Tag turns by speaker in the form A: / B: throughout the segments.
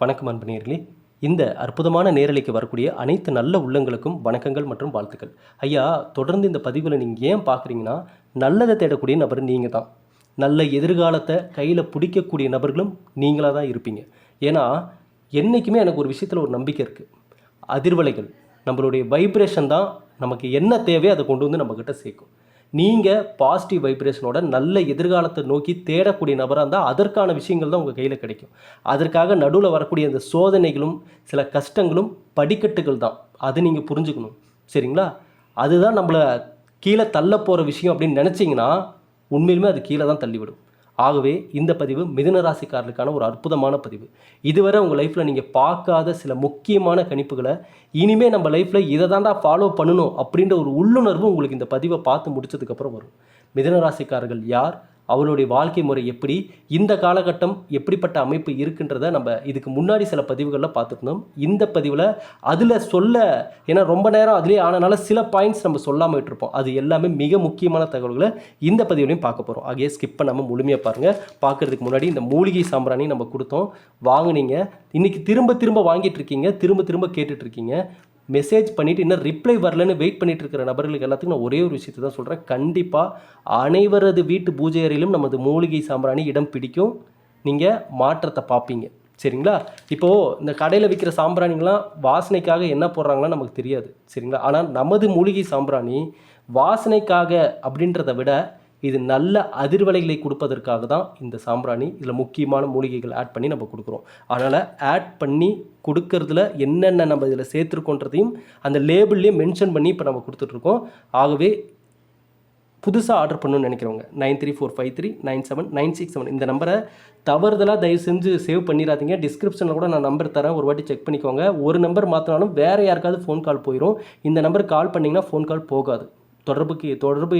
A: வணக்கம் அன்பனீர்களே இந்த அற்புதமான நேரலைக்கு வரக்கூடிய அனைத்து நல்ல உள்ளங்களுக்கும் வணக்கங்கள் மற்றும் வாழ்த்துக்கள். ஐயா தொடர்ந்து இந்த பதிவில் நீங்கள் ஏன் பார்க்குறீங்கன்னா நல்லதை தேடக்கூடிய நபர் நீங்கள் தான் நல்ல எதிர்காலத்தை கையில் பிடிக்கக்கூடிய நபர்களும் நீங்களாக தான் இருப்பீங்க. ஏன்னா என்றைக்குமே எனக்கு ஒரு விஷயத்தில் ஒரு நம்பிக்கை இருக்குது அதிர்வலைகள் நம்மளுடைய வைப்ரேஷன் தான் நமக்கு என்ன தேவையோ அதை கொண்டு வந்து நம்மக்கிட்ட சேர்க்கும். நீங்கள் பாசிட்டிவ் வைப்ரேஷனோட நல்ல எதிர்காலத்தை நோக்கி தேடக்கூடிய நபராக இருந்தால் அதற்கான விஷயங்கள் தான் உங்கள் கையில் கிடைக்கும். அதற்காக நடுவில் வரக்கூடிய அந்த சோதனைகளும் சில கஷ்டங்களும் படிக்கட்டுகள் தான். அதை நீங்கள் புரிஞ்சுக்கணும். சரிங்களா? அதுதான் நம்மளை கீழே தள்ள போகிற விஷயம் அப்படின்னு நினச்சிங்கன்னா உண்மையிலுமே அது கீழே தான் தள்ளிவிடும். ஆகவே இந்த பதிவு மிதுன ராசிக்காரர்களுக்கான ஒரு அற்புதமான பதிவு. இதுவரை உங்கள் லைஃப்பில் நீங்கள் பார்க்காத சில முக்கியமான கணிப்புகளை இனிமேல் நம்ம லைஃப்பில் இதை தாண்டா ஃபாலோ பண்ணணும் அப்படின்ற ஒரு உள்ளுணர்வு உங்களுக்கு இந்த பதிவை பார்த்து முடிச்சதுக்கப்புறம் வரும். மிதுன ராசிக்காரர்கள் யார்? அவளுடைய வாழ்க்கை முறை எப்படி இந்த காலகட்டம் எப்படிப்பட்ட அமைப்பு இருக்குன்றத நம்ம இதுக்கு முன்னாடி சில பதிவுகளில் பார்த்துருந்தோம். இந்த பதிவில் அதில் சொல்ல ஏன்னா ரொம்ப நேரம் அதுலேயே ஆனனால சில பாயிண்ட்ஸ் நம்ம சொல்லாமல் விட்டுருப்போம். அது எல்லாமே மிக முக்கியமான தகவல்களை இந்த பதிவுலையும் பார்க்க போகிறோம் ஆகிய ஸ்கிப் பண்ணாமல் முழுமையாக பாருங்கள் பார்க்குறதுக்கு முன்னாடி இந்த மூலிகை சாம்பிராணி நம்ம கொடுத்தோம். வாங்கினீங்க. இன்றைக்கி திரும்ப திரும்ப வாங்கிட்டு இருக்கீங்க. திரும்ப திரும்ப கேட்டுட்ருக்கீங்க மெசேஜ் பண்ணிவிட்டு இன்னும் ரிப்ளை வரலன்னு வெயிட் பண்ணிட்டு இருக்கிற நபர்களுக்கு எல்லாத்துக்கும் நான் ஒரே ஒரு விஷயத்தை தான் சொல்கிறேன் கண்டிப்பாக அனைவரது வீட்டு பூஜை அறையிலும் நமது மூலிகை சாம்பிராணி இடம் பிடிக்கும். நீங்கள் மாற்றத்தை பார்ப்பீங்க. சரிங்களா? இப்போது இந்த கடையில் விற்கிற சாம்பிராணிங்களாம் வாசனைக்காக என்ன போடுறாங்களோ நமக்கு தெரியாது. சரிங்களா? ஆனால் நமது மூலிகை சாம்பிராணி வாசனைக்காக அப்படின்றத விட இது நல்ல அதிர்வலைகளை கொடுப்பதற்காக தான் இந்த சாம்பிராணி இதில் முக்கியமான மூலிகைகள் ஆட் பண்ணி நம்ம கொடுக்குறோம். அதனால் ஆட் பண்ணி கொடுக்கறதுல என்னென்ன நம்ம இதில் சேர்த்துருக்கோன்றதையும் அந்த லேபிள்லேயே மென்ஷன் பண்ணி இப்போ நம்ம கொடுத்துட்ருக்கோம். ஆகவே புதுசாக ஆர்டர் பண்ணணும்னு நினைக்கிறவங்க nine three four five three nine seven nine six seven இந்த நம்பரை தவறுதலாக தயவு செஞ்சு சேவ் பண்ணிடாதீங்க. டிஸ்கிரிப்ஷனில் கூட நான் நம்பர் தரேன். ஒரு வாட்டி செக் பண்ணிக்கோங்க. ஒரு நம்பர் மாற்றினாலும் வேறு யாருக்காவது ஃபோன் கால் போயிடும் இந்த நம்பருக்கு கால் பண்ணிங்கன்னா ஃபோன் கால் போகாது. தொடர்புக்கு தொடர்பு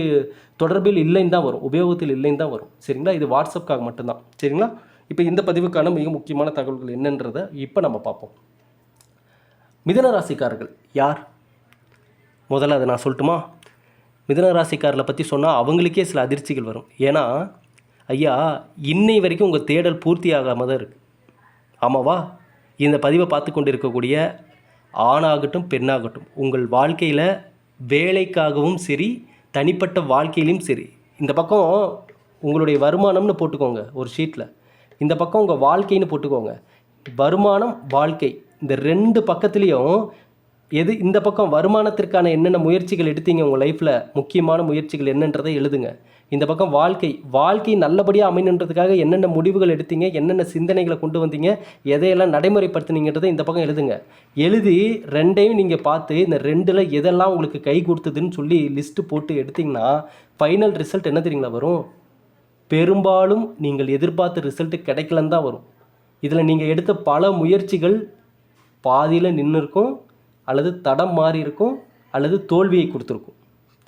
A: தொடர்பில் இல்லைன்னு தான் வரும். உபயோகத்தில் இல்லைன்னு தான் வரும். சரிங்களா? இது வாட்ஸ்அப்காக மட்டும்தான். சரிங்களா? இப்போ இந்த பதிவுக்கான மிக முக்கியமான தகவல்கள் என்னன்றதை இப்போ நம்ம பார்ப்போம். மிதன ராசிக்காரர்கள் யார்? முதல்ல அதை நான் சொல்லட்டுமா? மிதன ராசிக்காரர்களை பற்றி சொன்னால் அவங்களுக்கே சில அதிர்ச்சிகள் வரும். ஏன்னா ஐயா இன்னை வரைக்கும் உங்கள் தேடல் பூர்த்தி ஆகாமல் தான் இருக்குது ஆமாவா? இந்த பதிவை பார்த்து கொண்டு இருக்கக்கூடிய ஆணாகட்டும் பெண்ணாகட்டும் உங்கள் வாழ்க்கையில் வேலைக்காகவும் சரி தனிப்பட்ட வாழ்க்கையிலையும் சரி. இந்த பக்கம் உங்களுடைய வருமானம்னு போட்டுக்கோங்க ஒரு ஷீட்டில் இந்த பக்கம் உங்கள் வாழ்க்கைன்னு போட்டுக்கோங்க. வருமானம் வாழ்க்கை. இந்த ரெண்டு பக்கத்துலேயும் எது இந்த பக்கம் வருமானத்திற்கான என்னென்ன முயற்சிகள் எடுத்தீங்க உங்கள் லைஃப்பில் முக்கியமான முயற்சிகள் என்னன்றதை எழுதுங்க. இந்த பக்கம் வாழ்க்கை வாழ்க்கை நல்லபடியாக அமையணுன்றதுக்காக என்னென்ன முடிவுகள் எடுத்தீங்க என்னென்ன சிந்தனைகளை கொண்டு வந்தீங்க எதையெல்லாம் நடைமுறைப்படுத்தினீங்கன்றதை இந்த பக்கம் எழுதுங்க. எழுதி ரெண்டையும் நீங்கள் பார்த்து இந்த ரெண்டில் எதெல்லாம் உங்களுக்கு கை கொடுத்ததுன்னு சொல்லி லிஸ்ட்டு போட்டு எடுத்தீங்கன்னா ஃபைனல் ரிசல்ட் என்ன தெரியுங்களா வரும்? பெரும்பாலும் நீங்கள் எதிர்பார்த்த ரிசல்ட்டு கிடைக்கலன்னு தான் வரும். இதில் நீங்கள் எடுத்த பல முயற்சிகள் பாதியில் நின்று இருக்கும் அல்லது தடம் மாறி இருக்கும் அல்லது தோல்வியை கொடுத்துருக்கும்.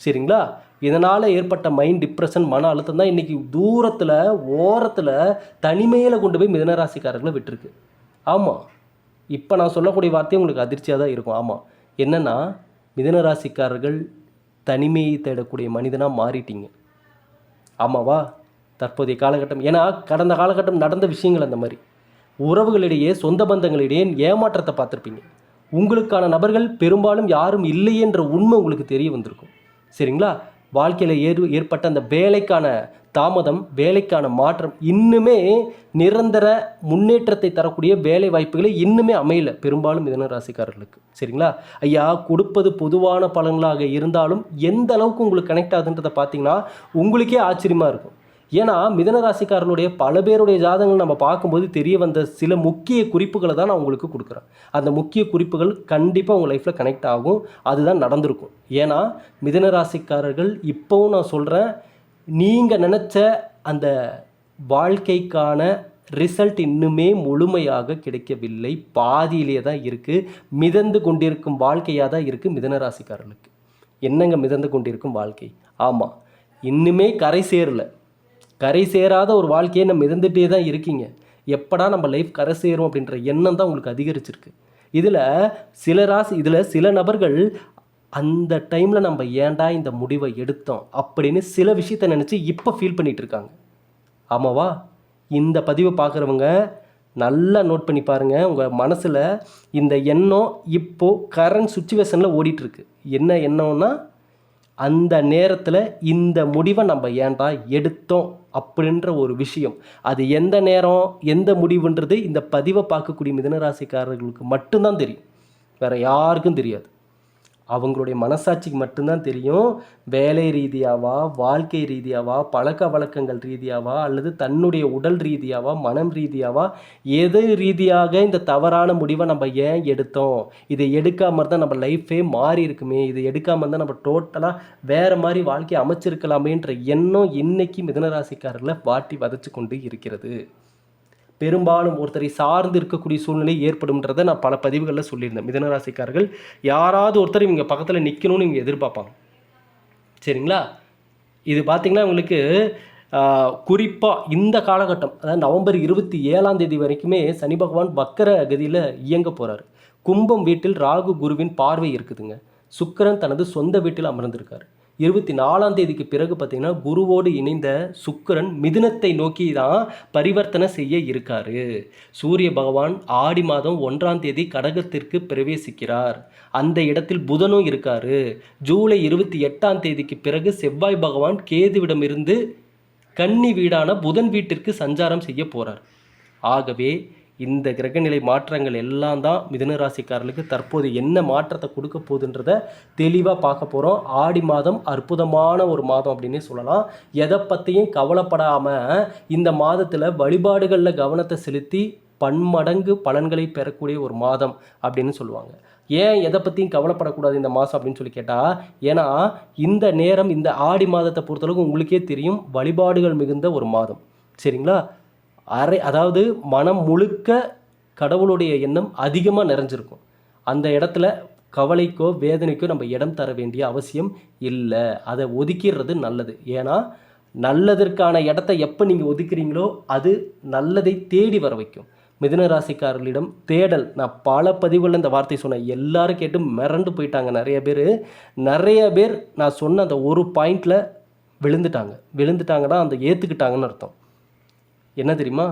A: சரிங்களா? இதனால் ஏற்பட்ட மைண்ட் டிப்ரெஷன் மன அழுத்தம் தான் இன்றைக்கி தூரத்தில் ஓரத்தில் தனிமையில் கொண்டு போய் மிதனராசிக்காரர்களை விட்டுருக்கு. ஆமாம் இப்போ நான் சொல்லக்கூடிய வார்த்தையும் உங்களுக்கு அதிர்ச்சியாக தான் இருக்கும். ஆமாம் என்னென்னா மிதனராசிக்காரர்கள் தனிமையை தேடக்கூடிய மனிதனாக மாறிட்டீங்க. ஆமாவா? தற்போதைய காலகட்டம். ஏன்னா கடந்த காலகட்டம் நடந்த விஷயங்கள் அந்த மாதிரி. உறவுகளிடையே சொந்த பந்தங்களிடையே ஏமாற்றத்தை பார்த்துருப்பீங்க. உங்களுக்கான நபர்கள் பெரும்பாலும் யாரும் இல்லையென்ற உண்மை உங்களுக்கு தெரிய வந்திருக்கும். சரிங்களா? வாழ்க்கையில் ஏறு ஏற்பட்ட அந்த வேலைக்கான தாமதம் வேலைக்கான மாற்றம் இன்னுமே நிரந்தர முன்னேற்றத்தை தரக்கூடிய வேலை வாய்ப்புகளை இன்னுமே அமையல. பெரும்பாலும் மிதன ராசிக்காரர்களுக்கு. சரிங்களா? ஐயா கொடுப்பது பொதுவான பலன்களாக இருந்தாலும் எந்த அளவுக்கு உங்களுக்கு கனெக்ட் ஆகுதுன்றதை பார்த்தீங்கன்னா உங்களுக்கே ஆச்சரியமாக இருக்கும். ஏன்னா மிதன ராசிக்காரனுடைய பல பேருடைய ஜாதகங்கள் நம்ம பார்க்கும்போது தெரிய வந்த சில முக்கிய குறிப்புகளை தான் நான் உங்களுக்கு கொடுக்குறேன். அந்த முக்கிய குறிப்புகள் கண்டிப்பாக உங்கள் லைஃப்பில் கனெக்ட் ஆகும். அதுதான் நடந்திருக்கும். ஏன்னா மிதன ராசிக்காரர்கள் இப்போவும் நான் சொல்கிறேன் நீங்கள் நினச்ச அந்த வாழ்க்கைக்கான ரிசல்ட் இன்னுமே முழுமையாக கிடைக்கவில்லை. பாதியிலே தான் இருக்குது மிதந்து கொண்டிருக்கும் வாழ்க்கையாக தான் இருக்குது மிதன ராசிக்காரர்களுக்கு. என்னங்க மிதந்து கொண்டிருக்கும் வாழ்க்கை? ஆமாம் இன்னுமே கரை சேரலை. கரை சேராத ஒரு வாழ்க்கையை நம்ம இருந்துகிட்டே தான் இருக்கீங்க. எப்படா நம்ம லைஃப் கரை சேரும் அப்படின்ற எண்ணம் தான் உங்களுக்கு அதிகரிச்சிருக்கு. இதில் சில ராசி இதில் சில நபர்கள் அந்த டைமில் நம்ம ஏன்டா இந்த முடிவை எடுத்தோம் அப்படின்னு சில விஷயத்த நினச்சி இப்போ ஃபீல் பண்ணிகிட்டு இருக்காங்க. ஆமாவா? இந்த பதிவை பார்க்குறவங்க நல்லா நோட் பண்ணி பாருங்கள் உங்கள் மனசில் இந்த எண்ணம் இப்போது கரண்ட் சுச்சுவேஷனில் ஓடிட்டுருக்கு என்ன எண்ணம்னா அந்த நேரத்தில் இந்த முடிவை நம்ம ஏன்டா எடுத்தோம் அப்படின்ற ஒரு விஷயம். அது எந்த நேரம் எந்த முடிவுன்றது இந்த பதிவை பார்க்கக்கூடிய மிதனராசிக்காரர்களுக்கு மட்டும்தான் தெரியும். வேறு யாருக்கும் தெரியாது. அவங்களுடைய மனசாட்சிக்கு மட்டும்தான் தெரியும். வேலை ரீதியாவா வாழ்க்கை ரீதியாவா பழக்க வழக்கங்கள் ரீதியாவா அல்லது தன்னுடைய உடல் ரீதியாவா மனம் ரீதியாவா எது ரீதியாக இந்த தவறான முடிவை நம்ம ஏன் எடுத்தோம்? இதை எடுக்காமல் தான் நம்ம லைஃபே மாறி இருக்குமே. இதை எடுக்காமல் தான் நம்ம டோட்டலாக வேறு மாதிரி வாழ்க்கையை அமைச்சிருக்கலாமேன்ற எண்ணம் இன்னைக்கு மிதனராசிக்காரர்களை வாட்டி வதச்சு கொண்டு இருக்கிறது. பெரும்பாலும் ஒருத்தரை சார்ந்து இருக்கக்கூடிய சூழ்நிலை ஏற்படும்ன்றதை நான் பல பதிவுகளில் சொல்லியிருந்தேன். மிதனராசிக்காரர்கள் யாராவது ஒருத்தர் இவங்க பக்கத்தில் நிற்கணும்னு இவங்க எதிர்பார்ப்பாங்க. சரிங்களா? இது பார்த்திங்கன்னா உங்களுக்கு குறிப்பாக இந்த காலகட்டம் அதாவது நவம்பர் இருபத்தி ஏழாம் தேதி வரைக்குமே சனி பகவான் வக்கர கதியில் இயங்க போகிறார் கும்பம் வீட்டில் ராகு குருவின் பார்வை இருக்குதுங்க. சுக்கரன் தனது சொந்த வீட்டில் அமர்ந்திருக்கார். இருபத்தி நாலாம் தேதிக்கு பிறகு பார்த்திங்கன்னா குருவோடு இணைந்த சுக்கிரன் மிதுனத்தை நோக்கி தான் பரிவர்த்தனை செய்ய இருக்காரு. சூரிய பகவான் ஆடி மாதம் ஒன்றாம் தேதி கடகத்திற்கு பிரவேசிக்கிறார். அந்த இடத்தில் புதனும் இருக்காரு. ஜூலை இருபத்தி எட்டாம் தேதிக்கு பிறகு செவ்வாய் பகவான் கேதுவிடமிருந்து கன்னி வீடான புதன் வீட்டிற்கு சஞ்சாரம் செய்ய போகிறார் ஆகவே இந்த கிரகநிலை மாற்றங்கள் எல்லாம் தான் மிதுன ராசிக்காரர்களுக்கு தற்போது என்ன மாற்றத்தை கொடுக்க போகுதுன்றத தெளிவாக பார்க்க போகிறோம் ஆடி மாதம் அற்புதமான ஒரு மாதம் அப்படின்னே சொல்லலாம். எதை பற்றியும் கவலைப்படாமல் இந்த மாதத்தில் வழிபாடுகளில் கவனத்தை செலுத்தி பன்மடங்கு பலன்களை பெறக்கூடிய ஒரு மாதம் அப்படின்னு சொல்லுவாங்க. ஏன் எதை பற்றியும் கவலைப்படக்கூடாது இந்த மாதம் அப்படின்னு சொல்லி கேட்டால் ஏன்னா இந்த நேரம் இந்த ஆடி மாதத்தை பொறுத்தளவுக்கு உங்களுக்கே தெரியும் வழிபாடுகள் மிகுந்த ஒரு மாதம். சரிங்களா? அரை அதாவது மனம் முழுக்க கடவுளுடைய எண்ணம் அதிகமாக நிறைஞ்சிருக்கும். அந்த இடத்துல கவலைக்கோ வேதனைக்கோ நம்ம இடம் தர வேண்டிய அவசியம் இல்லை. அதை ஒதுக்கிடுறது நல்லது. ஏன்னா நல்லதற்கான இடத்த எப்போ நீங்கள் ஒதுக்குறீங்களோ அது நல்லதை தேடி வர வைக்கும். மிதுன ராசிக்காரர்களிடம் தேடல். நான் பல பதிவுகளில் இந்த வார்த்தை சொன்னேன். எல்லாரும் கேட்டு மிரண்டு போயிட்டாங்க நிறைய பேர். நிறைய பேர் நான் சொன்ன அந்த ஒரு பாயிண்டில் விழுந்துட்டாங்க. விழுந்துட்டாங்கன்னா அந்த ஏற்றுக்கிட்டாங்கன்னு அர்த்தம். என்ன தெரியுமா?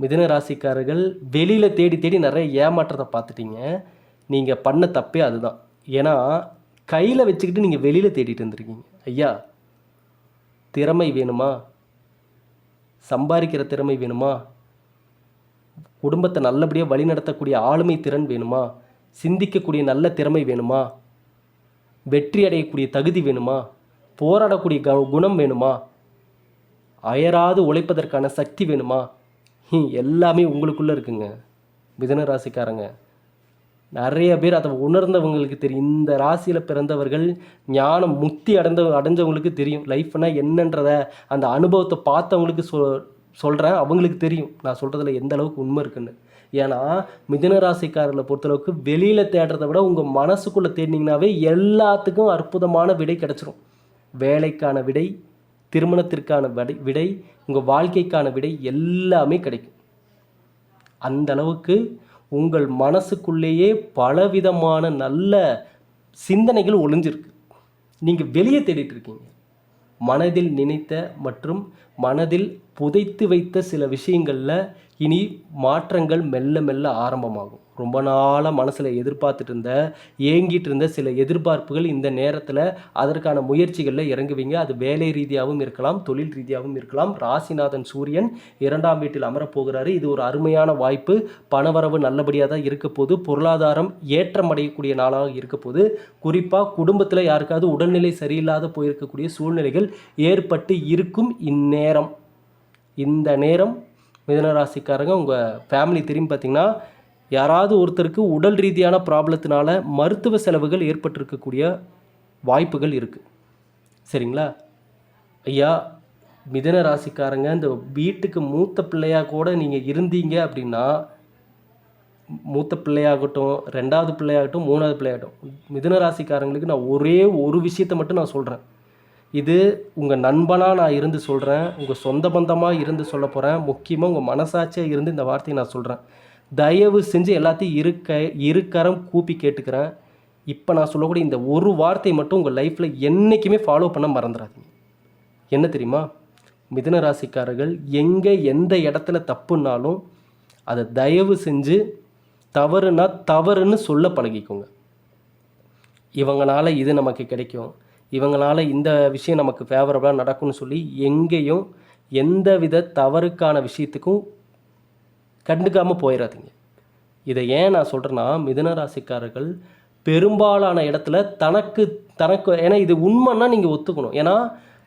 A: மிதன ராசிக்காரர்கள் வெளியில் தேடி தேடி நிறைய ஏமாற்றத்தை பார்த்துட்டீங்க. நீங்கள் பண்ண தப்பே அதுதான். ஏன்னா கையில் வச்சுக்கிட்டு நீங்கள் வெளியில் தேடிட்டு இருந்திருக்கீங்க. ஐயா திறமை வேணுமா? சம்பாதிக்கிற திறமை வேணுமா? குடும்பத்தை நல்லபடியாக வழிநடத்தக்கூடிய ஆளுமை திறன் வேணுமா? சிந்திக்கக்கூடிய நல்ல திறமை வேணுமா? வெற்றி அடையக்கூடிய தகுதி வேணுமா? போராடக்கூடிய க குணம் வேணுமா? அயராது உழைப்பதற்கான சக்தி வேணுமா? எல்லாமே உங்களுக்குள்ளே இருக்குங்க. மிதன ராசிக்காரங்க. நிறைய பேர் அதை உணர்ந்தவங்களுக்கு தெரியும். இந்த ராசியில் பிறந்தவர்கள் ஞானம் முக்தி அடைந்த அடைஞ்சவங்களுக்கு தெரியும். லைஃப்னா என்னன்றத அந்த அனுபவத்தை பார்த்தவங்களுக்கு சொ சொல்கிறேன் அவங்களுக்கு தெரியும். நான் சொல்கிறதுல எந்த அளவுக்கு உண்மை இருக்குன்னு. ஏன்னா மிதன ராசிக்காரர்களை பொறுத்தளவுக்கு வெளியில் தேடுறதை விட உங்கள் மனசுக்குள்ளே தேடினீங்கனாவே எல்லாத்துக்கும் அற்புதமான விடை கிடச்சிரும். வேலைக்கான விடை திருமணத்திற்கான விடை விடை உங்கள் வாழ்க்கைக்கான விடை எல்லாமே கிடைக்கும். அந்த அளவுக்கு உங்கள் மனசுக்குள்ளேயே பலவிதமான நல்ல சிந்தனைகள் ஒளிஞ்சிருக்கு. நீங்கள் வெளியே தேடிட்டு இருக்கீங்க. மனதில் நினைத்த மற்றும் மனதில் புதைத்து வைத்த சில விஷயங்களில் இனி மாற்றங்கள் மெல்ல மெல்ல ஆரம்பமாகும். ரொம்ப நாளாக மனசில் எதிர்பார்த்துட்டு இருந்த ஏங்கிட்டு இருந்த சில எதிர்பார்ப்புகள் இந்த நேரத்தில் அதற்கான முயற்சிகளில் இறங்குவீங்க. அது வேலை ரீதியாகவும் இருக்கலாம் தொழில் ரீதியாகவும் இருக்கலாம். ராசிநாதன் சூரியன் இரண்டாம் வீட்டில் அமரப்போகிறாரு. இது ஒரு அருமையான வாய்ப்பு. பணவரவு நல்லபடியாக தான் இருக்க போது பொருளாதாரம் ஏற்றம் அடையக்கூடிய நாளாக இருக்க போது குறிப்பாக குடும்பத்தில் யாருக்காவது உடல்நிலை சரியில்லாத போயிருக்கக்கூடிய சூழ்நிலைகள் ஏற்பட்டு இருக்கும் இந்நேரம். இந்த நேரம் மிதனராசிக்காரங்க உங்கள் ஃபேமிலி திரும்பி பார்த்தீங்கன்னா யாராவது ஒருத்தருக்கு உடல் ரீதியான ப்ராப்ளத்தினால மருத்துவ செலவுகள் ஏற்பட்டிருக்கக்கூடிய வாய்ப்புகள் இருக்குது சரிங்களா? ஐயா மிதன ராசிக்காரங்க இந்த வீட்டுக்கு மூத்த பிள்ளையாக கூட நீங்கள் இருந்தீங்க அப்படின்னா மூத்த பிள்ளையாகட்டும் ரெண்டாவது பிள்ளையாகட்டும் மூணாவது பிள்ளையாகட்டும் மிதன ராசிக்காரங்களுக்கு நான் ஒரே ஒரு விஷயத்தை மட்டும் நான் சொல்கிறேன் இது உங்கள் நண்பனாக நான் இருந்து சொல்கிறேன் உங்கள் சொந்த பந்தமாக இருந்து சொல்ல போகிறேன் முக்கியமாக உங்கள் மனசாட்சியாக இருந்து இந்த வார்த்தையை நான் சொல்கிறேன் தயவு செஞ்சு எல்லாத்தையும் இருக்க இருக்கரம் கூப்பி கேட்டுக்கிறேன். இப்போ நான் சொல்லக்கூடிய இந்த ஒரு வார்த்தை மட்டும் உங்கள் லைஃப்பில் என்றைக்குமே ஃபாலோ பண்ண மறந்துடாதீங்க என்ன தெரியுமா? மிதன ராசிக்காரர்கள் எங்கே எந்த இடத்துல தப்புனாலும் அதை தயவு செஞ்சு தவறுனா தவறுன்னு சொல்ல பழகிக்கோங்க. இவங்களால இது நமக்கு கிடைக்கும். இவங்களால இந்த விஷயம் நமக்கு ஃபேவரபுளாக நடக்கும்னு சொல்லி எங்கேயும் எந்தவித தவறுக்கான விஷயத்துக்கும் கண்டுக்காமல் போயிடாதீங்க இதை ஏன் நான் சொல்கிறேன்னா மிதனராசிக்காரர்கள் பெரும்பாலான இடத்துல தனக்கு தனக்கு ஏன்னா இது உண்மைன்னா நீங்கள் ஒத்துக்கணும். ஏன்னா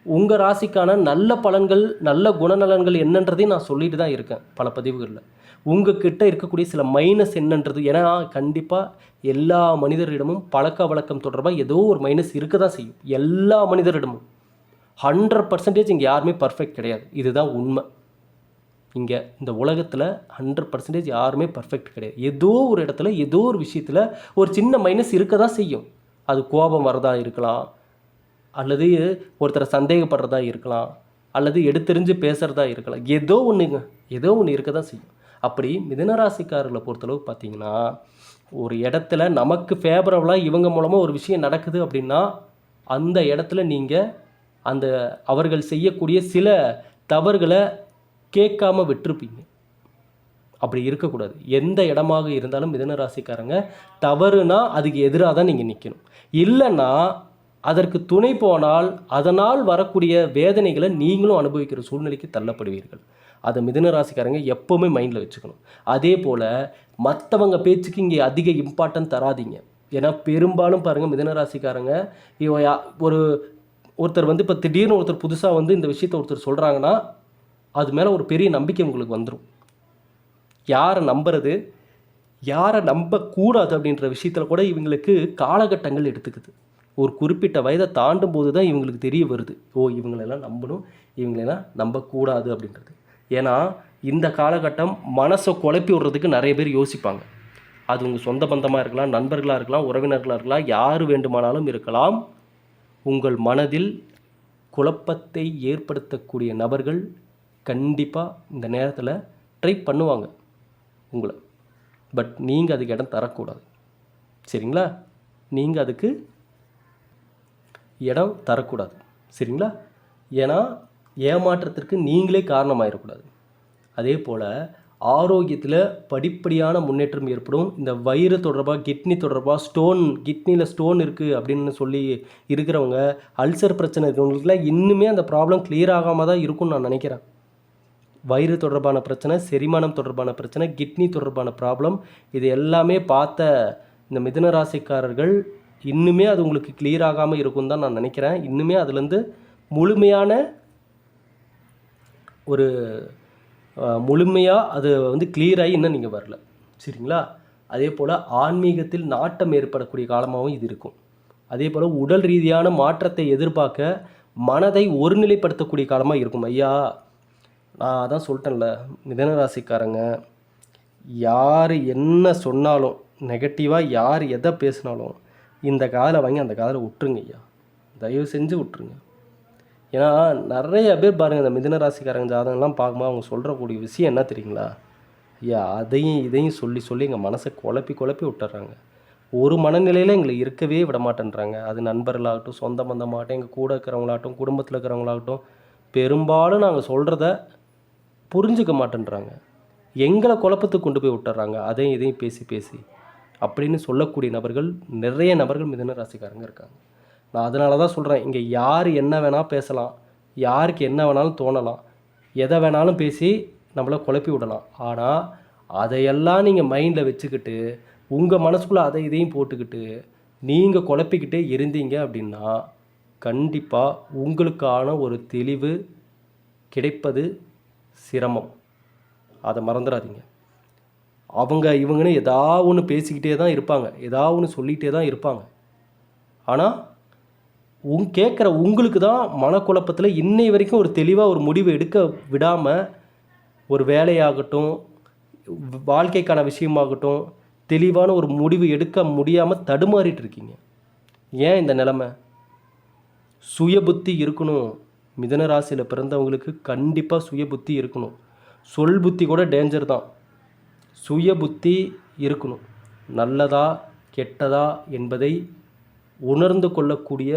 A: உங்கள் ராசிக்கான நல்ல பலன்கள் நல்ல குணநலன்கள் என்னன்றதையும் நான் சொல்லிட்டு தான் இருக்கேன் பல பதிவுகளில். உங்ககிட்ட இருக்கக்கூடிய சில மைனஸ் என்னன்றது ஏன்னா கண்டிப்பாக எல்லா மனிதரிடமும் பழக்க வழக்கம் தொடர்பாக ஏதோ ஒரு மைனஸ் இருக்க தான் செய்யும். எல்லா மனிதரிடமும். ஹண்ட்ரட் பர்சன்டேஜ் இங்கே யாருமே பர்ஃபெக்ட் கிடையாது. இதுதான் உண்மை. இங்கே இந்த உலகத்தில் ஹண்ட்ரட் பர்சன்டேஜ் யாருமே பர்ஃபெக்ட் கிடையாது. ஏதோ ஒரு இடத்துல ஏதோ ஒரு விஷயத்தில் ஒரு சின்ன மைனஸ் இருக்க தான் செய்யும். அது கோபம் வரதா இருக்கலாம். அல்லது ஒருத்தரை சந்தேகப்படுறதா இருக்கலாம். அல்லது எடுத்தெறிஞ்சு பேசுகிறதா இருக்கலாம். ஏதோ ஒன்றுங்க ஏதோ ஒன்று இருக்க தான் செய்யும். அப்படி மிதனராசிக்காரர்களை பொறுத்தளவு பார்த்தீங்கன்னா ஒரு இடத்துல நமக்கு ஃபேவரபுளாக இவங்க மூலமாக ஒரு விஷயம் நடக்குது அப்படின்னா அந்த இடத்துல நீங்கள் அந்த அவர்கள் செய்யக்கூடிய சில தவறுகளை கேட்காம விட்டுருப்பீங்க. அப்படி இருக்கக்கூடாது. எந்த இடமாக இருந்தாலும் மிதன ராசிக்காரங்க தவறுனா அதுக்கு எதிராக தான் நீங்கள் நிற்கணும் இல்லைன்னா அதற்கு துணை போனால் அதனால் வரக்கூடிய வேதனைகளை நீங்களும் அனுபவிக்கிற சூழ்நிலைக்கு தள்ளப்படுவீர்கள். அதை மிதன ராசிக்காரங்க எப்போவுமே மைண்டில் வச்சுக்கணும். அதே போல் மற்றவங்க பேச்சுக்கு இங்கே அதிக இம்பார்ட்டன்ட் தராதீங்க. ஏன்னா பெரும்பாலும் பாருங்கள் மிதன ராசிக்காரங்க யா- ஒரு ஒருத்தர் வந்து இப்போ திடீர்னு ஒருத்தர் புதுசாக வந்து இந்த விஷயத்தை ஒருத்தர் சொல்கிறாங்கன்னா அது மேலே ஒரு பெரிய நம்பிக்கை உங்களுக்கு வந்துடும் யாரை நம்புறது? யாரை நம்பக்கூடாது அப்படின்ற விஷயத்தில் கூட இவங்களுக்கு காலகட்டங்கள் எடுத்துக்குது. ஒரு குறிப்பிட்ட வயதை தாண்டும் போது தான் இவங்களுக்கு தெரிய வருது. ஓ இவங்களெல்லாம் நம்பணும். இவங்களெல்லாம் நம்பக்கூடாது அப்படின்றது. ஏன்னா இந்த காலகட்டம் மனசை குழப்பி விடுறதுக்கு நிறைய பேர் யோசிப்பாங்க. அது உங்கள் சொந்த பந்தமாக இருக்கலாம் நண்பர்களாக இருக்கலாம் உறவினர்களாக இருக்கலாம் யார் வேண்டுமானாலும் இருக்கலாம். உங்கள் மனதில் குழப்பத்தை ஏற்படுத்தக்கூடிய நபர்கள் கண்டிப்பாக இந்த நேரத்தில் ட்ரை பண்ணுவாங்க உங்களை. பட் நீங்கள் அதுக்கு இடம் தரக்கூடாது. சரிங்களா? நீங்கள் அதுக்கு இடம் தரக்கூடாது. சரிங்களா? ஏன்னா ஏமாற்றத்திற்கு நீங்களே காரணமாயிடக்கூடாது அதே போல் ஆரோக்கியத்தில் படிப்படியான முன்னேற்றம் ஏற்படும். இந்த வயிறு தொடர்பாக கிட்னி தொடர்பாக ஸ்டோன் கிட்னியில் ஸ்டோன் இருக்குது அப்படின்னு சொல்லி இருக்கிறவங்க அல்சர் பிரச்சனை இருக்கிறவங்களுக்குலாம் இன்னுமே அந்த ப்ராப்ளம் கிளியர் ஆகாமல் தான் இருக்கும்னு நான் நினைக்கிறேன். வயிறு தொடர்பான பிரச்சனை செரிமானம் தொடர்பான பிரச்சனை கிட்னி தொடர்பான ப்ராப்ளம் இது எல்லாமே பார்த்த இந்த மிதுன ராசிக்காரர்கள் இன்னுமே அது உங்களுக்கு கிளியர் ஆகாமல் இருக்கும் தான் நான் நினைக்கிறேன். இன்னுமே அதுலேருந்து முழுமையான ஒரு முழுமையாக அது வந்து clear ஆகி இன்னும் நீங்கள் வரல. சரிங்களா? அதே போல் ஆன்மீகத்தில் நாட்டம் ஏற்படக்கூடிய காலமாகவும் இது இருக்கும். அதே போல் உடல் ரீதியான மாற்றத்தை எதிர்பார்க்க மனதை ஒருநிலைப்படுத்தக்கூடிய காலமாக இருக்கும். ஐயா நான் அதான் சொல்லிட்டேன்ல மிதன ராசிக்காரங்க யார் என்ன சொன்னாலும் நெகட்டிவாக யார் எதை பேசினாலும் இந்த காதலை வாங்கி அந்த காதலை விட்டுருங்க ஐயா. தயவு செஞ்சு விட்டுருங்க. ஏன்னா நிறைய பேர் பாருங்கள் இந்த மிதன ராசிக்காரங்க ஜாதகம்லாம் பார்க்கும்போது அவங்க சொல்கிறக்கூடிய விஷயம் என்ன தெரியுங்களா? ஐயா அதையும் இதையும் சொல்லி சொல்லி எங்கள் மனசை குழப்பி குழப்பி விட்டுறாங்க. ஒரு மனநிலையில் எங்களை இருக்கவே விட மாட்டேன்றாங்க. அது நண்பர்களாகட்டும் சொந்த பந்தமாகட்டும் எங்கள் கூட இருக்கிறவங்களாகட்டும் குடும்பத்தில் இருக்கிறவங்களாகட்டும் பெரும்பாலும் நாங்கள் சொல்கிறத புரிஞ்சுக்க மாட்டேன்றாங்க. எங்களை குழப்பத்துக்கு கொண்டு போய் விட்டுறாங்க. அதையும் இதையும் பேசி பேசி அப்படின்னு சொல்லக்கூடிய நபர்கள் நிறைய நபர்கள் மிதன ராசிக்காரங்க இருக்காங்க. நான் அதனால தான் சொல்கிறேன் இங்கே யார் என்ன வேணால் பேசலாம். யாருக்கு என்ன வேணாலும் தோணலாம். எதை வேணாலும் பேசி நம்மளை குழப்பி விடலாம். ஆனால் அதையெல்லாம் நீங்கள் மைண்டில் வச்சுக்கிட்டு உங்கள் மனசுக்குள்ளே அதை இதையும் போட்டுக்கிட்டு நீங்கள் குழப்பிக்கிட்டே இருந்தீங்க அப்படின்னா கண்டிப்பாக உங்களுக்கான ஒரு தெளிவு கிடைப்பது சிரமம். அதை மறந்துடாதீங்க அவங்க இவங்கன்னு ஏதா ஒன்று பேசிக்கிட்டே தான் இருப்பாங்க. ஏதா ஒன்று சொல்லிகிட்டே தான் இருப்பாங்க. ஆனால் உங் கேட்குற உங்களுக்கு தான் மனக்குழப்பத்தில் இன்னை வரைக்கும் ஒரு தெளிவாக ஒரு முடிவு எடுக்க விடாமல் ஒரு வேலையாகட்டும் வாழ்க்கைக்கான விஷயமாகட்டும் தெளிவான ஒரு முடிவு எடுக்க முடியாமல் தடுமாறிட்டு இருக்கீங்க. ஏன் இந்த நிலமை? சுய புத்தி இருக்கணும். மிதன ராசியில் பிறந்தவங்களுக்கு கண்டிப்பாக சுய புத்தி இருக்கணும். சொல் புத்தி கூட டேஞ்சர் தான். சுய புத்தி இருக்கணும். நல்லதா கெட்டதா என்பதை உணர்ந்து கொள்ளக்கூடிய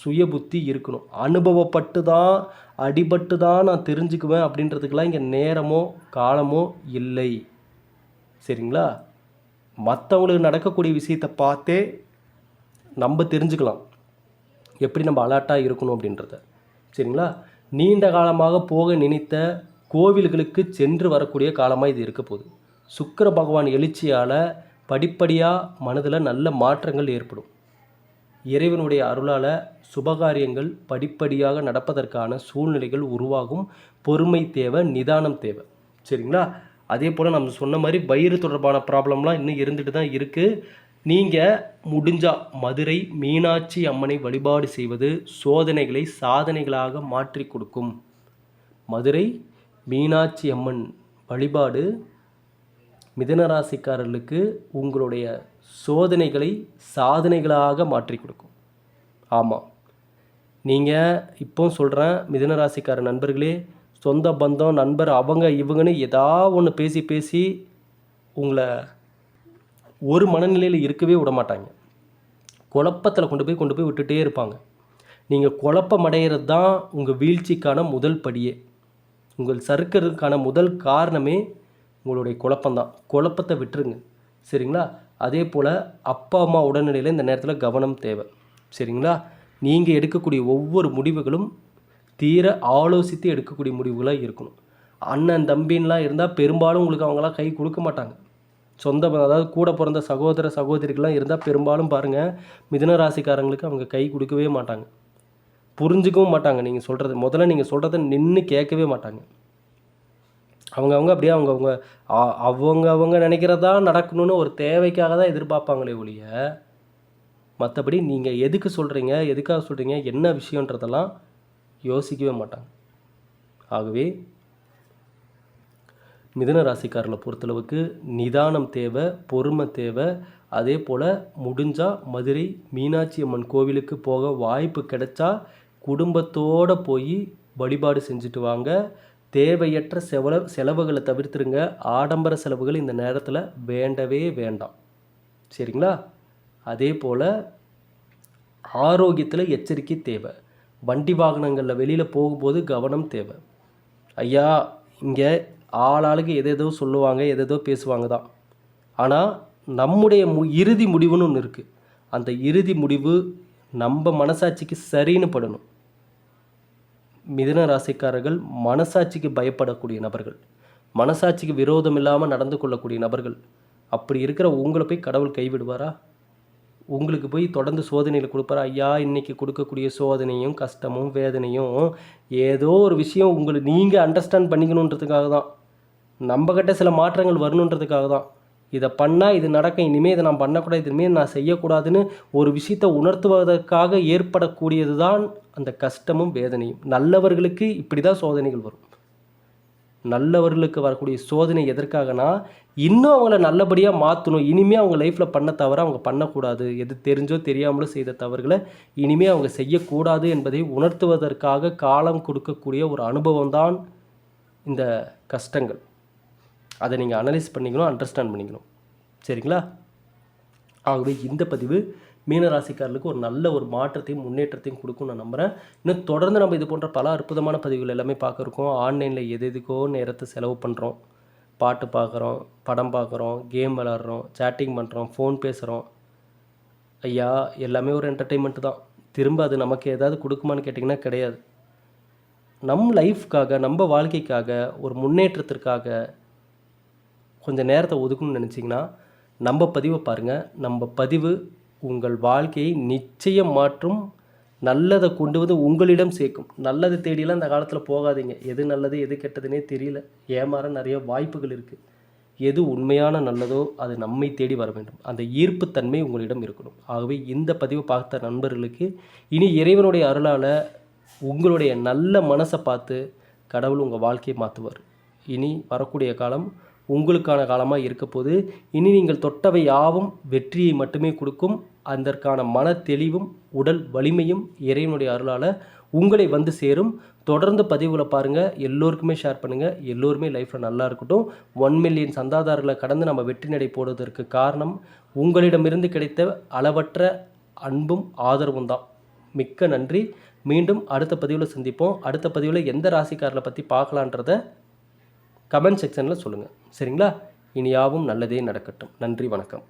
A: சுய புத்தி இருக்கணும். அனுபவப்பட்டு தான் அடிபட்டு தான் நான் தெரிஞ்சுக்குவேன் அப்படின்றதுக்கெலாம் இங்கே நேரமோ காலமோ இல்லை. சரிங்களா? மற்றவங்களுக்கு நடக்கக்கூடிய விஷயத்தை பார்த்தே நம்ம தெரிஞ்சுக்கலாம். எப்படி நம்ம அலர்ட்டாக இருக்கணும் அப்படின்றத. சரிங்களா? நீண்ட காலமாக போக நினைத்த கோவில்களுக்கு சென்று வரக்கூடிய காலமாக இது இருக்க போகுது. சுக்கர பகவான் எழுச்சியால் படிப்படியாக மனதில் நல்ல மாற்றங்கள் ஏற்படும். இறைவனுடைய அருளால் சுபகாரியங்கள் படிப்படியாக நடப்பதற்கான சூழ்நிலைகள் உருவாகும். பொறுமை தேவை நிதானம் தேவை. சரிங்களா? அதே போல் நம்ம சொன்ன மாதிரி வயிறு தொடர்பான ப்ராப்ளம்லாம் இன்னும் இருந்துட்டு தான் இருக்குது நீங்கள் முடிஞ்சா மதுரை மீனாட்சி அம்மனை வழிபாடு செய்வது சோதனைகளை சாதனைகளாக மாற்றி கொடுக்கும். மதுரை மீனாட்சி அம்மன் வழிபாடு மிதனராசிக்காரர்களுக்கு உங்களுடைய சோதனைகளை சாதனைகளாக மாற்றி கொடுக்கும். ஆமாம் நீங்கள் இப்போ சொல்கிறேன் மிதனராசிக்கார நண்பர்களே சொந்த பந்தம் நண்பர் அவங்க இவங்கன்னு ஏதா ஒன்று பேசி பேசி உங்களை ஒரு மனநிலையில் இருக்கவே விட மாட்டாங்க குழப்பத்தில் கொண்டு போய் கொண்டு போய் விட்டுட்டே இருப்பாங்க. நீங்கள் குழப்பம் அடைகிறது தான் உங்கள் வீழ்ச்சிக்கான முதல் படியே. உங்கள் சறுக்கிறதுக்கான முதல் காரணமே உங்களுடைய குழப்பம்தான் குழப்பத்தை விட்டுருங்க. சரிங்களா? அதே போல் அப்பா அம்மா உடல்நிலையில் இந்த நேரத்தில் கவனம் தேவை. சரிங்களா? நீங்கள் எடுக்கக்கூடிய ஒவ்வொரு முடிவுகளும் தீர ஆலோசித்து எடுக்கக்கூடிய முடிவுகளாக இருக்கணும். அண்ணன் தம்பின்லாம் இருந்தால் பெரும்பாலும் உங்களுக்கு அவங்களாம் கை கொடுக்க மாட்டாங்க. சொந்த அதாவது கூட பிறந்த சகோதர சகோதரிகள்லாம் இருந்தால் பெரும்பாலும் பாருங்கள் மிதுன ராசிக்காரங்களுக்கு அவங்க கை கொடுக்கவே மாட்டாங்க. புரிஞ்சுக்கவும் மாட்டாங்க. நீங்கள் சொல்கிறது முதல்ல நீங்கள் சொல்கிறத நின்று கேட்கவே மாட்டாங்க. அவங்க அவங்க அப்படியே அவங்கவுங்க அவங்க அவங்க நினைக்கிறதா நடக்கணும்னு ஒரு தேவைக்காக தான் எதிர்பார்ப்பாங்களே ஒழிய மற்றபடி நீங்கள் எதுக்கு சொல்கிறீங்க எதுக்காக சொல்கிறீங்க என்ன விஷயன்றதெல்லாம் யோசிக்கவே மாட்டாங்க. ஆகவே மிதுன ராசிக்காரர்களை பொறுத்தளவுக்கு நிதானம் தேவை பொறுமை தேவை. அதே போல் முடிஞ்சால் மதுரை மீனாட்சி அம்மன் கோவிலுக்கு போக வாய்ப்பு கிடைச்சா குடும்பத்தோடு போய் வழிபாடு செஞ்சுட்டு வாங்க. தேவையற்ற செவல செலவுகளை தவிர்த்துருங்க. ஆடம்பர செலவுகள் இந்த நேரத்தில் வேண்டவே வேண்டாம். சரிங்களா? அதே போல் ஆரோக்கியத்தில் எச்சரிக்கை தேவை. வண்டி வாகனங்களில் வெளியில் போகும்போது கவனம் தேவை. ஐயா இங்கே ஆளாளுக்கு எதேதோ சொல்லுவாங்க எதேதோ பேசுவாங்க தான் ஆனால் நம்முடைய மு இறுதி முடிவுன்னு ஒன்று இருக்குது அந்த இறுதி முடிவு நம்ம மனசாட்சிக்கு சரின்னு படணும். மிதன ராசிக்காரர்கள் மனசாட்சிக்கு பயப்படக்கூடிய நபர்கள். மனசாட்சிக்கு விரோதம் இல்லாமல் நடந்து கொள்ளக்கூடிய நபர்கள். அப்படி இருக்கிற உங்களை போய் கடவுள் கைவிடுவாரா? உங்களுக்கு போய் தொடர்ந்து சோதனையில் கொடுப்பாரா? ஐயா இன்றைக்கி கொடுக்கக்கூடிய சோதனையும் கஷ்டமும் வேதனையும் ஏதோ ஒரு விஷயம் உங்களை நீங்கள் அண்டர்ஸ்டாண்ட் பண்ணிக்கணுன்றதுக்காக தான் நம்மக்கிட்ட சில மாற்றங்கள் வரணுன்றதுக்காக தான். இதை பண்ணால் இது நடக்கும் இனிமேல் இதை நான் பண்ணக்கூடாது இனிமேல் நான் செய்யக்கூடாதுன்னு ஒரு விஷயத்தை உணர்த்துவதற்காக ஏற்படக்கூடியது தான் அந்த கஷ்டமும் வேதனையும். நல்லவர்களுக்கு இப்படி தான் சோதனைகள் வரும். நல்லவர்களுக்கு வரக்கூடிய சோதனை எதற்காகனா இன்னும் அவங்கள நல்லபடியாக மாற்றணும் இனிமேல் அவங்க லைஃப்பில் பண்ண தவிர அவங்க பண்ணக்கூடாது. எது தெரிஞ்சோ தெரியாமலோ செய்த தவறுகளை இனிமேல் அவங்க செய்யக்கூடாது என்பதை உணர்த்துவதற்காக காலம் கொடுக்கக்கூடிய ஒரு அனுபவம் தான் இந்த கஷ்டங்கள். அதை நீங்கள் அனலைஸ் பண்ணிக்கணும் அண்டர்ஸ்டாண்ட் பண்ணிக்கணும் சரிங்களா? ஆகவே இந்த பதிவு மீனராசிக்காரர்களுக்கு ஒரு நல்ல ஒரு மாற்றத்தையும் முன்னேற்றத்தையும் கொடுக்கும் நான் நம்புகிறேன் இன்னும் தொடர்ந்து நம்ம இது போன்ற பல அற்புதமான பதிவுகள் எல்லாமே பார்க்க இருக்கோம் ஆன்லைனில் எது எதுக்கோ நேரத்தை செலவு பண்ணுறோம் பாட்டு பார்க்குறோம் படம் பார்க்குறோம் கேம் விளாட்றோம் சேட்டிங் பண்ணுறோம் ஃபோன் பேசுகிறோம் ஐயா எல்லாமே ஒரு என்டர்டெயின்மெண்ட் தான். திரும்ப அது நமக்கு ஏதாவது கொடுக்குமான்னு கேட்டிங்கன்னா கிடையாது. நம் லைஃப்காக நம்ம வாழ்க்கைக்காக ஒரு முன்னேற்றத்திற்காக கொஞ்சம் நேரத்தை ஒதுக்கணும்னு நினச்சிங்கன்னா நம்ம பதிவை பாருங்கள் நம்ம பதிவு உங்கள் வாழ்க்கையை நிச்சயம் மாற்றும் நல்லதை கொண்டு வந்து உங்களிடம் சேர்க்கும். நல்லதை தேடியெல்லாம் இந்த காலத்தில் போகாதீங்க. எது நல்லது எது கெட்டதுன்னே தெரியல. ஏமாற நிறைய வாய்ப்புகள் இருக்குது எது உண்மையான நல்லதோ அது நம்மை தேடி வர வேண்டும். அந்த ஈர்ப்புத்தன்மை உங்களிடம் இருக்கணும். ஆகவே இந்த பதிவை பார்த்த நண்பர்களுக்கு இனி இறைவனுடைய அருளால் உங்களுடைய நல்ல மனசை பார்த்து கடவுள் உங்கள் வாழ்க்கையை மாற்றுவார் இனி வரக்கூடிய காலம் உங்களுக்கான காலமாக இருக்க போது இனி நீங்கள் தொட்டவை யாவும் வெற்றியை மட்டுமே கொடுக்கும். அதற்கான மன தெளிவும் உடல் வலிமையும் இறைவனுடைய அருளால் உங்களை வந்து சேரும். தொடர்ந்து பதிவில் பாருங்கள் எல்லோருக்குமே ஷேர் பண்ணுங்கள் எல்லோருமே லைஃப்பில் நல்லா இருக்கட்டும். ஒன் மில்லியன் சந்தாதாரர்களை கடந்து நம்ம வெற்றி நடை போடுவதற்கு காரணம் உங்களிடமிருந்து கிடைத்த அளவற்ற அன்பும் ஆதரவும் தான். மிக்க நன்றி. மீண்டும் அடுத்த பதிவில் சந்திப்போம். அடுத்த பதிவில் எந்த ராசிக்காரரை பற்றி பார்க்கலான்றத கமெண்ட் செக்ஷனில் சொல்லுங்கள் சரிங்களா? இனியாவும் நல்லதே நடக்கட்டும். நன்றி வணக்கம்.